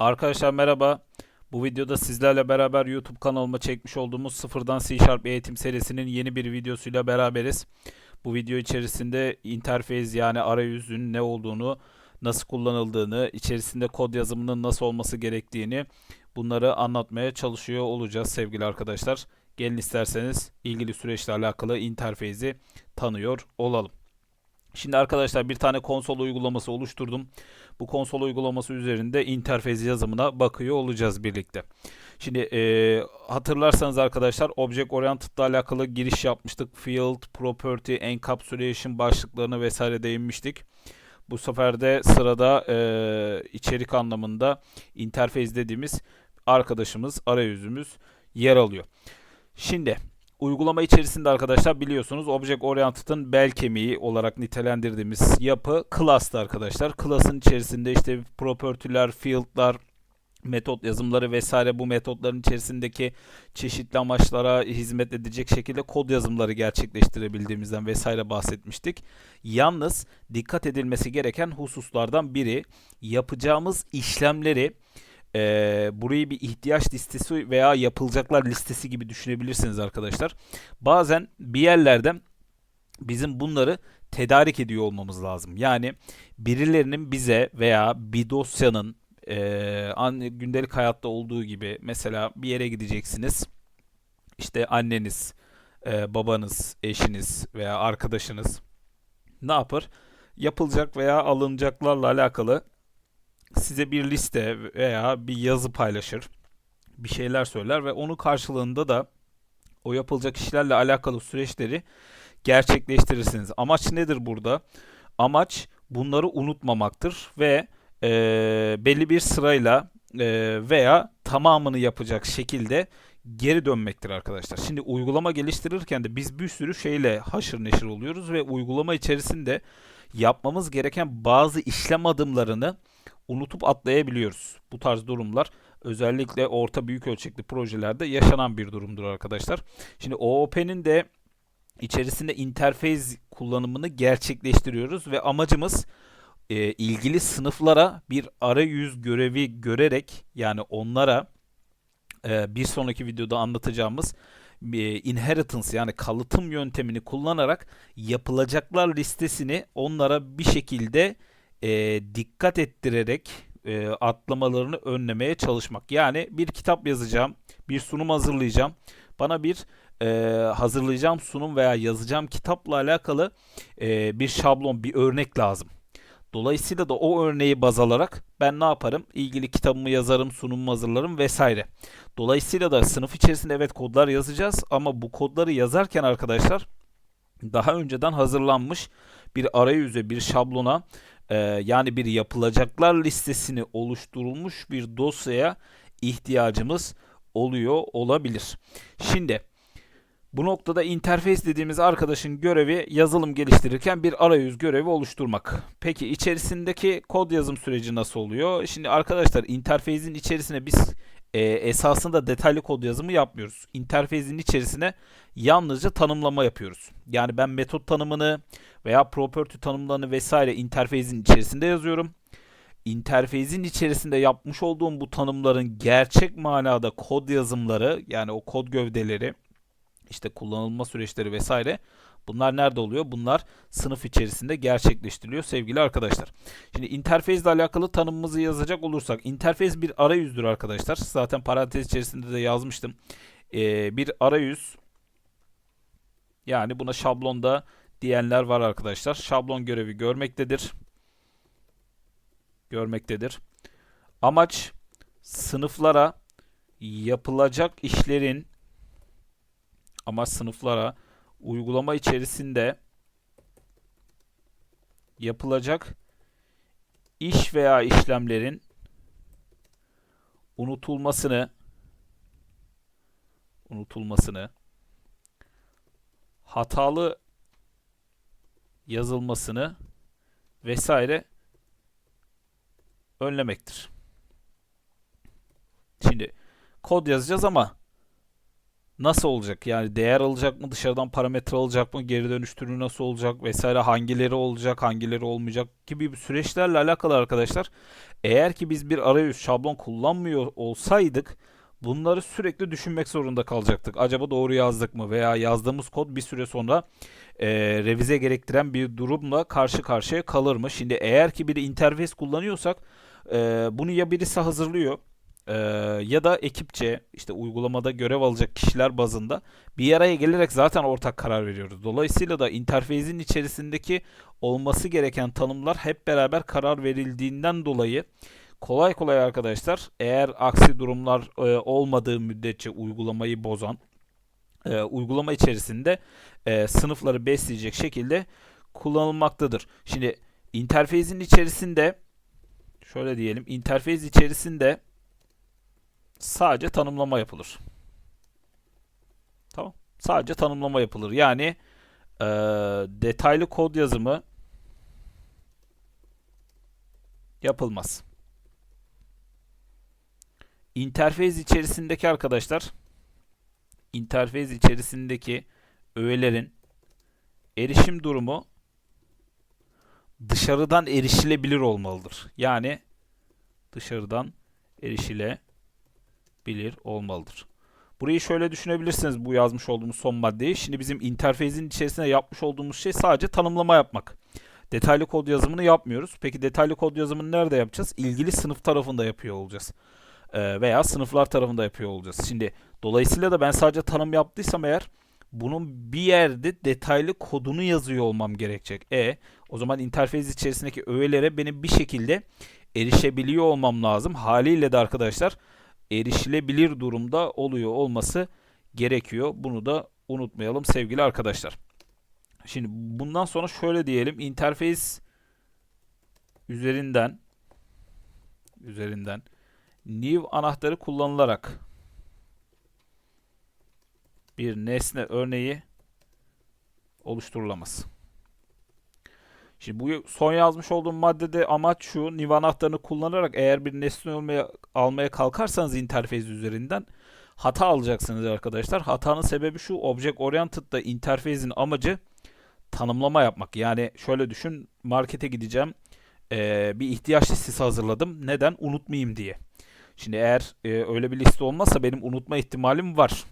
Arkadaşlar merhaba. Bu videoda sizlerle beraber YouTube kanalıma çekmiş olduğumuz sıfırdan C Sharp eğitim serisinin yeni bir videosuyla beraberiz. Bu video içerisinde interface yani arayüzün ne olduğunu, nasıl kullanıldığını, içerisinde kod yazımının nasıl olması gerektiğini bunları anlatmaya çalışıyor olacağız sevgili arkadaşlar. Gelin isterseniz ilgili süreçle alakalı interface'i tanıyor olalım. Şimdi arkadaşlar bir tane konsol uygulaması oluşturdum. Bu konsol uygulaması üzerinde interfez yazımına bakıyor olacağız birlikte. Şimdi e, hatırlarsanız arkadaşlar Object Oriented ile alakalı giriş yapmıştık. Field, Property, Encapsulation başlıklarına vesaire değinmiştik. Bu sefer de sırada e, içerik anlamında interface dediğimiz arkadaşımız, arayüzümüz yer alıyor. Şimdi Uygulama içerisinde arkadaşlar biliyorsunuz Object Oriented'ın bel kemiği olarak nitelendirdiğimiz yapı class'tı arkadaşlar. Class'ın içerisinde işte property'ler, field'lar, metot yazımları vesaire bu metotların içerisindeki çeşitli amaçlara hizmet edecek şekilde kod yazımları gerçekleştirebildiğimizden vesaire bahsetmiştik. Yalnız dikkat edilmesi gereken hususlardan biri yapacağımız işlemleri e, burayı bir ihtiyaç listesi veya yapılacaklar listesi gibi düşünebilirsiniz arkadaşlar. Bazen bir yerlerden bizim bunları tedarik ediyor olmamız lazım. Yani birilerinin bize veya bir dosyanın e, gündelik hayatta olduğu gibi mesela bir yere gideceksiniz. İşte anneniz, e, babanız, eşiniz veya arkadaşınız ne yapar? Yapılacak veya alınacaklarla alakalı size bir liste veya bir yazı paylaşır. Bir şeyler söyler ve onun karşılığında da o yapılacak işlerle alakalı süreçleri gerçekleştirirsiniz. Amaç nedir burada? Amaç bunları unutmamaktır ve e, belli bir sırayla e, veya tamamını yapacak şekilde geri dönmektir arkadaşlar. Şimdi uygulama geliştirirken de biz bir sürü şeyle haşır neşir oluyoruz ve uygulama içerisinde yapmamız gereken bazı işlem adımlarını unutup atlayabiliyoruz. Bu tarz durumlar özellikle orta büyük ölçekli projelerde yaşanan bir durumdur arkadaşlar. Şimdi OOP'nin de içerisinde interface kullanımını gerçekleştiriyoruz ve amacımız e, ilgili sınıflara bir arayüz görevi görerek yani onlara e, bir sonraki videoda anlatacağımız e, inheritance yani kalıtım yöntemini kullanarak yapılacaklar listesini onlara bir şekilde e, dikkat ettirerek e, atlamalarını önlemeye çalışmak. Yani bir kitap yazacağım, bir sunum hazırlayacağım. Bana bir e, hazırlayacağım sunum veya yazacağım kitapla alakalı e, bir şablon, bir örnek lazım. Dolayısıyla da o örneği baz alarak ben ne yaparım? İlgili kitabımı yazarım, sunumumu hazırlarım vesaire. Dolayısıyla da sınıf içerisinde evet kodlar yazacağız ama bu kodları yazarken arkadaşlar daha önceden hazırlanmış bir arayüze, bir şablona e, yani bir yapılacaklar listesini oluşturulmuş bir dosyaya ihtiyacımız oluyor olabilir. Şimdi bu noktada interface dediğimiz arkadaşın görevi yazılım geliştirirken bir arayüz görevi oluşturmak. Peki içerisindeki kod yazım süreci nasıl oluyor? Şimdi arkadaşlar interface'in içerisine biz e, esasında detaylı kod yazımı yapmıyoruz. Interface'in içerisine yalnızca tanımlama yapıyoruz. Yani ben metot tanımını veya property tanımlarını vesaire interface'in içerisinde yazıyorum. Interface'in içerisinde yapmış olduğum bu tanımların gerçek manada kod yazımları yani o kod gövdeleri işte kullanılma süreçleri vesaire bunlar nerede oluyor? Bunlar sınıf içerisinde gerçekleştiriliyor sevgili arkadaşlar. Şimdi interface ile alakalı tanımımızı yazacak olursak interface bir arayüzdür arkadaşlar. Zaten parantez içerisinde de yazmıştım. Ee, bir arayüz yani buna şablonda diyenler var arkadaşlar. Şablon görevi görmektedir. Görmektedir. Amaç sınıflara yapılacak işlerin ama sınıflara uygulama içerisinde yapılacak iş veya işlemlerin unutulmasını unutulmasını hatalı yazılmasını vesaire önlemektir. Şimdi kod yazacağız ama nasıl olacak? Yani değer alacak mı? Dışarıdan parametre alacak mı? Geri dönüştürümü nasıl olacak? Vesaire hangileri olacak? Hangileri olmayacak? Gibi süreçlerle alakalı arkadaşlar. Eğer ki biz bir arayüz şablon kullanmıyor olsaydık bunları sürekli düşünmek zorunda kalacaktık. Acaba doğru yazdık mı? Veya yazdığımız kod bir süre sonra e, revize gerektiren bir durumla karşı karşıya kalır mı? Şimdi eğer ki bir interface kullanıyorsak e, bunu ya birisi hazırlıyor e, ya da ekipçe işte uygulamada görev alacak kişiler bazında bir araya gelerek zaten ortak karar veriyoruz. Dolayısıyla da interfeyzin içerisindeki olması gereken tanımlar hep beraber karar verildiğinden dolayı kolay kolay arkadaşlar eğer aksi durumlar e, olmadığı müddetçe uygulamayı bozan e, uygulama içerisinde e, sınıfları besleyecek şekilde kullanılmaktadır. Şimdi interfeyzin içerisinde şöyle diyelim interfeyz içerisinde sadece tanımlama yapılır. Tamam. Sadece tanımlama yapılır. Yani e, detaylı kod yazımı yapılmaz. İnterfeyz içerisindeki arkadaşlar interfeyz içerisindeki öğelerin erişim durumu dışarıdan erişilebilir olmalıdır. Yani dışarıdan erişilebilir olmalıdır. Burayı şöyle düşünebilirsiniz bu yazmış olduğumuz son maddeyi. Şimdi bizim interfeyzin içerisinde yapmış olduğumuz şey sadece tanımlama yapmak. Detaylı kod yazımını yapmıyoruz. Peki detaylı kod yazımını nerede yapacağız? İlgili sınıf tarafında yapıyor olacağız. Ee, veya sınıflar tarafında yapıyor olacağız. Şimdi dolayısıyla da ben sadece tanım yaptıysam eğer bunun bir yerde detaylı kodunu yazıyor olmam gerekecek. E o zaman interfeyz içerisindeki öğelere benim bir şekilde erişebiliyor olmam lazım. Haliyle de arkadaşlar erişilebilir durumda oluyor olması gerekiyor. Bunu da unutmayalım sevgili arkadaşlar. Şimdi bundan sonra şöyle diyelim. interfeyz üzerinden üzerinden new anahtarı kullanılarak bir nesne örneği oluşturulamaz. Şimdi bu son yazmış olduğum maddede amaç şu. New anahtarını kullanarak eğer bir nesne olmaya, almaya kalkarsanız interfez üzerinden hata alacaksınız arkadaşlar. Hatanın sebebi şu. Object Oriented'da interfezin amacı tanımlama yapmak. Yani şöyle düşün. Markete gideceğim. Ee, bir ihtiyaç listesi hazırladım. Neden? Unutmayayım diye. Şimdi eğer e, öyle bir liste olmazsa benim unutma ihtimalim var.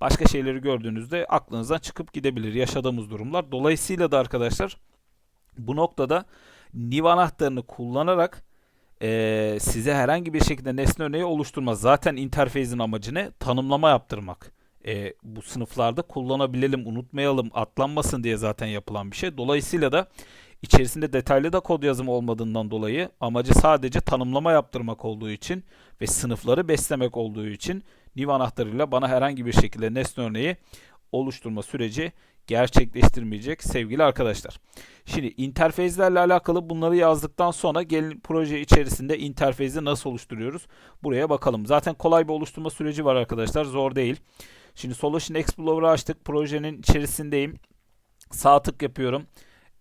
Başka şeyleri gördüğünüzde aklınızdan çıkıp gidebilir yaşadığımız durumlar. Dolayısıyla da arkadaşlar bu noktada new anahtarını kullanarak e, size herhangi bir şekilde nesne örneği oluşturmaz. Zaten interfeyzin amacı ne? Tanımlama yaptırmak. E, bu sınıflarda kullanabilelim, unutmayalım, atlanmasın diye zaten yapılan bir şey. Dolayısıyla da içerisinde detaylı da kod yazımı olmadığından dolayı amacı sadece tanımlama yaptırmak olduğu için ve sınıfları beslemek olduğu için new anahtarıyla bana herhangi bir şekilde nesne örneği oluşturma süreci gerçekleştirmeyecek sevgili arkadaşlar. Şimdi interfezlerle alakalı bunları yazdıktan sonra gelin proje içerisinde interfezi nasıl oluşturuyoruz? Buraya bakalım. Zaten kolay bir oluşturma süreci var arkadaşlar. Zor değil. Şimdi Solution Explorer'ı açtık. Projenin içerisindeyim. Sağ tık yapıyorum.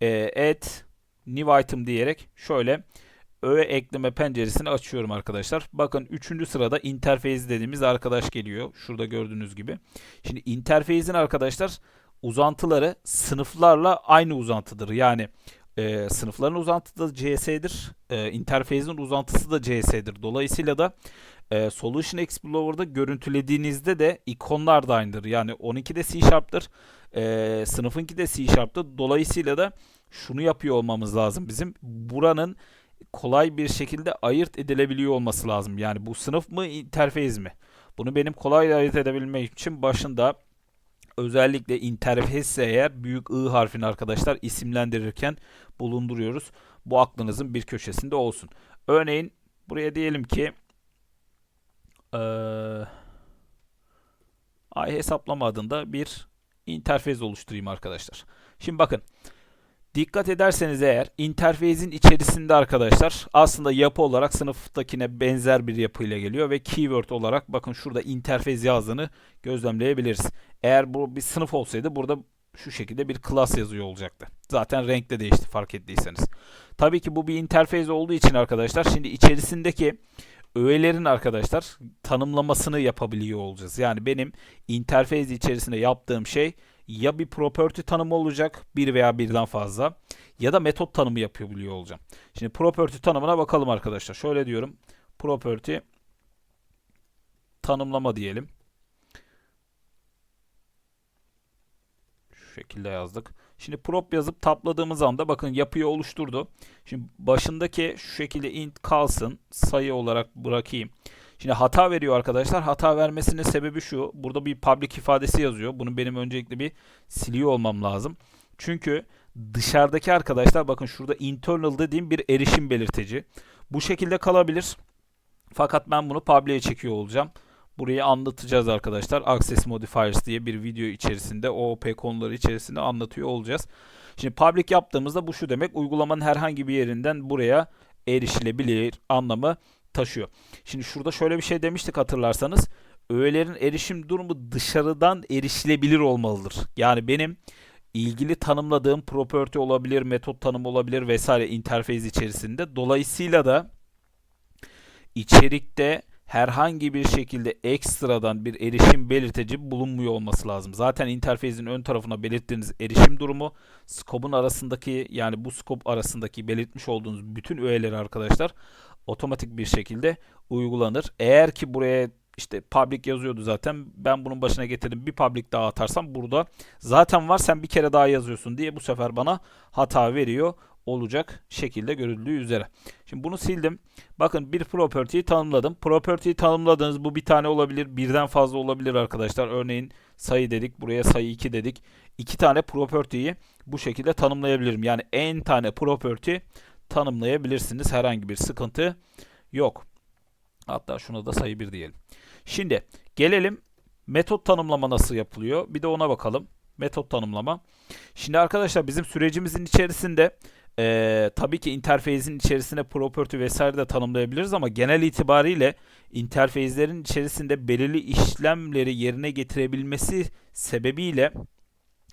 E, add new item diyerek şöyle öğe ekleme penceresini açıyorum arkadaşlar. Bakın 3. sırada interface dediğimiz arkadaş geliyor. Şurada gördüğünüz gibi. Şimdi interface'in arkadaşlar uzantıları sınıflarla aynı uzantıdır. Yani e, sınıfların uzantısı da CS'dir. E, interface'in uzantısı da CS'dir. Dolayısıyla da e, Solution Explorer'da görüntülediğinizde de ikonlar da aynıdır. Yani 12'de C Sharp'tır. E, sınıfınki de C Sharp'tır. Dolayısıyla da şunu yapıyor olmamız lazım bizim. Buranın kolay bir şekilde ayırt edilebiliyor olması lazım. Yani bu sınıf mı interfez mi? Bunu benim kolay ayırt edebilmek için başında özellikle interfezse eğer büyük I harfini arkadaşlar isimlendirirken bulunduruyoruz. Bu aklınızın bir köşesinde olsun. Örneğin buraya diyelim ki ee, ay hesaplama adında bir interfez oluşturayım arkadaşlar. Şimdi bakın Dikkat ederseniz eğer interfeyzin içerisinde arkadaşlar aslında yapı olarak sınıftakine benzer bir yapıyla geliyor ve keyword olarak bakın şurada interfez yazdığını gözlemleyebiliriz. Eğer bu bir sınıf olsaydı burada şu şekilde bir class yazıyor olacaktı. Zaten renk de değişti fark ettiyseniz. Tabii ki bu bir interfez olduğu için arkadaşlar şimdi içerisindeki öğelerin arkadaşlar tanımlamasını yapabiliyor olacağız. Yani benim interface içerisinde yaptığım şey ya bir property tanımı olacak bir veya birden fazla ya da metot tanımı yapabiliyor olacağım. Şimdi property tanımına bakalım arkadaşlar. Şöyle diyorum. Property tanımlama diyelim. Şu şekilde yazdık. Şimdi prop yazıp tapladığımız anda bakın yapıyı oluşturdu. Şimdi başındaki şu şekilde int kalsın. Sayı olarak bırakayım. Şimdi hata veriyor arkadaşlar. Hata vermesinin sebebi şu. Burada bir public ifadesi yazıyor. Bunu benim öncelikle bir siliyor olmam lazım. Çünkü dışarıdaki arkadaşlar bakın şurada internal dediğim bir erişim belirteci. Bu şekilde kalabilir. Fakat ben bunu public'e çekiyor olacağım. Burayı anlatacağız arkadaşlar. Access Modifiers diye bir video içerisinde OOP konuları içerisinde anlatıyor olacağız. Şimdi public yaptığımızda bu şu demek. Uygulamanın herhangi bir yerinden buraya erişilebilir anlamı taşıyor. Şimdi şurada şöyle bir şey demiştik hatırlarsanız. Öğelerin erişim durumu dışarıdan erişilebilir olmalıdır. Yani benim ilgili tanımladığım property olabilir, metot tanımı olabilir vesaire interface içerisinde. Dolayısıyla da içerikte herhangi bir şekilde ekstradan bir erişim belirteci bulunmuyor olması lazım. Zaten interface'in ön tarafına belirttiğiniz erişim durumu scope'un arasındaki yani bu scope arasındaki belirtmiş olduğunuz bütün öğeleri arkadaşlar otomatik bir şekilde uygulanır. Eğer ki buraya işte public yazıyordu zaten. Ben bunun başına getirdim. Bir public daha atarsam burada zaten var sen bir kere daha yazıyorsun diye bu sefer bana hata veriyor olacak şekilde görüldüğü üzere. Şimdi bunu sildim. Bakın bir property'yi tanımladım. Property'yi tanımladınız. Bu bir tane olabilir. Birden fazla olabilir arkadaşlar. Örneğin sayı dedik. Buraya sayı 2 dedik. İki tane property'yi bu şekilde tanımlayabilirim. Yani en tane property tanımlayabilirsiniz. Herhangi bir sıkıntı yok. Hatta şuna da sayı 1 diyelim. Şimdi gelelim metot tanımlama nasıl yapılıyor? Bir de ona bakalım. Metot tanımlama. Şimdi arkadaşlar bizim sürecimizin içerisinde ee, tabii ki interface'in içerisine property vesaire de tanımlayabiliriz ama genel itibariyle interface'lerin içerisinde belirli işlemleri yerine getirebilmesi sebebiyle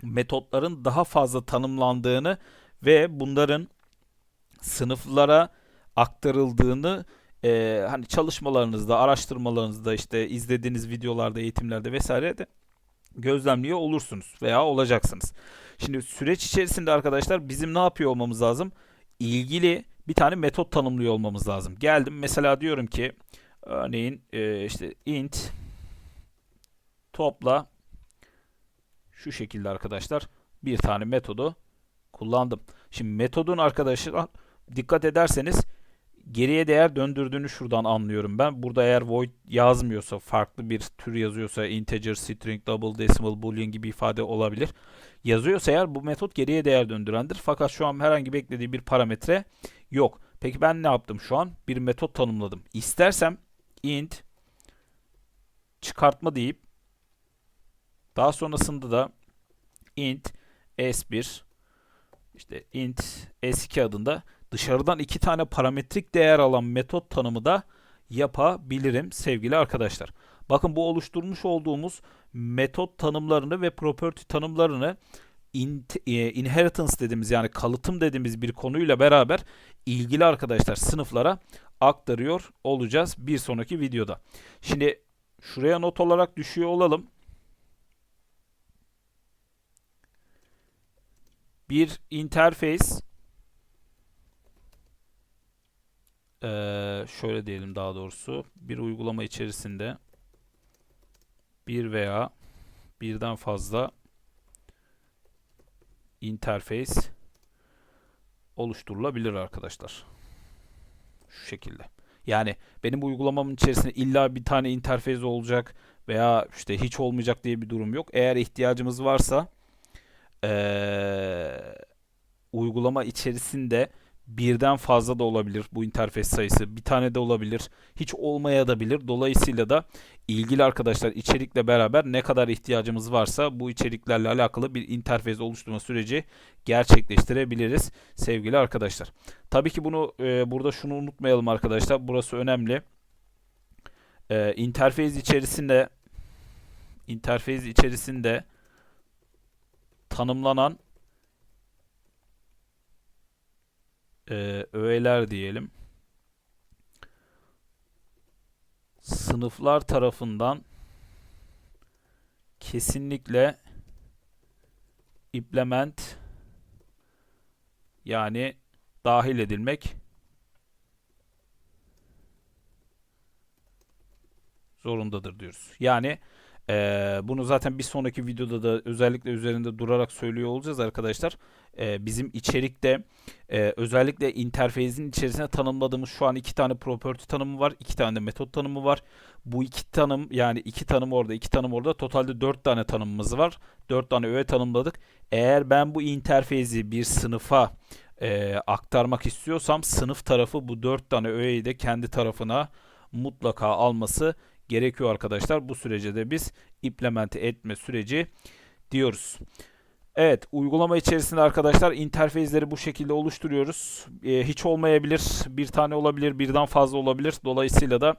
metotların daha fazla tanımlandığını ve bunların sınıflara aktarıldığını e, hani çalışmalarınızda, araştırmalarınızda işte izlediğiniz videolarda, eğitimlerde vesaire de gözlemliyor olursunuz veya olacaksınız. Şimdi süreç içerisinde arkadaşlar bizim ne yapıyor olmamız lazım? İlgili bir tane metot tanımlıyor olmamız lazım. Geldim mesela diyorum ki örneğin e, işte int topla şu şekilde arkadaşlar bir tane metodu kullandım. Şimdi metodun arkadaşlar dikkat ederseniz geriye değer döndürdüğünü şuradan anlıyorum ben. Burada eğer void yazmıyorsa, farklı bir tür yazıyorsa integer, string, double decimal, boolean gibi ifade olabilir. Yazıyorsa eğer bu metot geriye değer döndürendir. Fakat şu an herhangi beklediği bir parametre yok. Peki ben ne yaptım şu an? Bir metot tanımladım. İstersem int çıkartma deyip daha sonrasında da int s1 işte int s2 adında dışarıdan iki tane parametrik değer alan metot tanımı da yapabilirim sevgili arkadaşlar. Bakın bu oluşturmuş olduğumuz metot tanımlarını ve property tanımlarını e, inheritance dediğimiz yani kalıtım dediğimiz bir konuyla beraber ilgili arkadaşlar sınıflara aktarıyor olacağız bir sonraki videoda. Şimdi şuraya not olarak düşüyor olalım. Bir interface ee, şöyle diyelim daha doğrusu bir uygulama içerisinde bir veya birden fazla interface oluşturulabilir arkadaşlar. Şu şekilde. Yani benim uygulamamın içerisinde illa bir tane interface olacak veya işte hiç olmayacak diye bir durum yok. Eğer ihtiyacımız varsa ee, uygulama içerisinde birden fazla da olabilir bu interfez sayısı. Bir tane de olabilir. Hiç olmaya da bilir. Dolayısıyla da ilgili arkadaşlar içerikle beraber ne kadar ihtiyacımız varsa bu içeriklerle alakalı bir interfez oluşturma süreci gerçekleştirebiliriz sevgili arkadaşlar. Tabii ki bunu e, burada şunu unutmayalım arkadaşlar. Burası önemli. E, interfez içerisinde interfez içerisinde tanımlanan e, öğeler diyelim. sınıflar tarafından kesinlikle implement yani dahil edilmek zorundadır diyoruz. Yani eee, bunu zaten bir sonraki videoda da özellikle üzerinde durarak söylüyor olacağız arkadaşlar. Eee, bizim içerikte eee, özellikle interfeyzin içerisine tanımladığımız şu an iki tane property tanımı var, iki tane de metot tanımı var. Bu iki tanım yani iki tanım orada, iki tanım orada totalde dört tane tanımımız var. Dört tane öğe tanımladık. Eğer ben bu interfeyzi bir sınıfa eee, aktarmak istiyorsam sınıf tarafı bu dört tane öğeyi de kendi tarafına mutlaka alması gerekiyor arkadaşlar. Bu sürece de biz implemente etme süreci diyoruz. Evet, uygulama içerisinde arkadaşlar interfezleri bu şekilde oluşturuyoruz. Ee, hiç olmayabilir, bir tane olabilir, birden fazla olabilir. Dolayısıyla da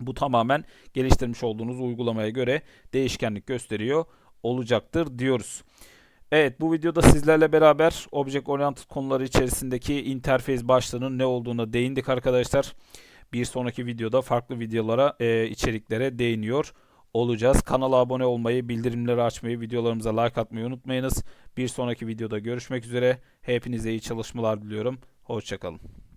bu tamamen geliştirmiş olduğunuz uygulamaya göre değişkenlik gösteriyor olacaktır diyoruz. Evet, bu videoda sizlerle beraber Object Oriented konuları içerisindeki interfez başlığının ne olduğuna değindik arkadaşlar. Bir sonraki videoda farklı videolara, e, içeriklere değiniyor olacağız. Kanala abone olmayı, bildirimleri açmayı, videolarımıza like atmayı unutmayınız. Bir sonraki videoda görüşmek üzere. Hepinize iyi çalışmalar diliyorum. Hoşçakalın.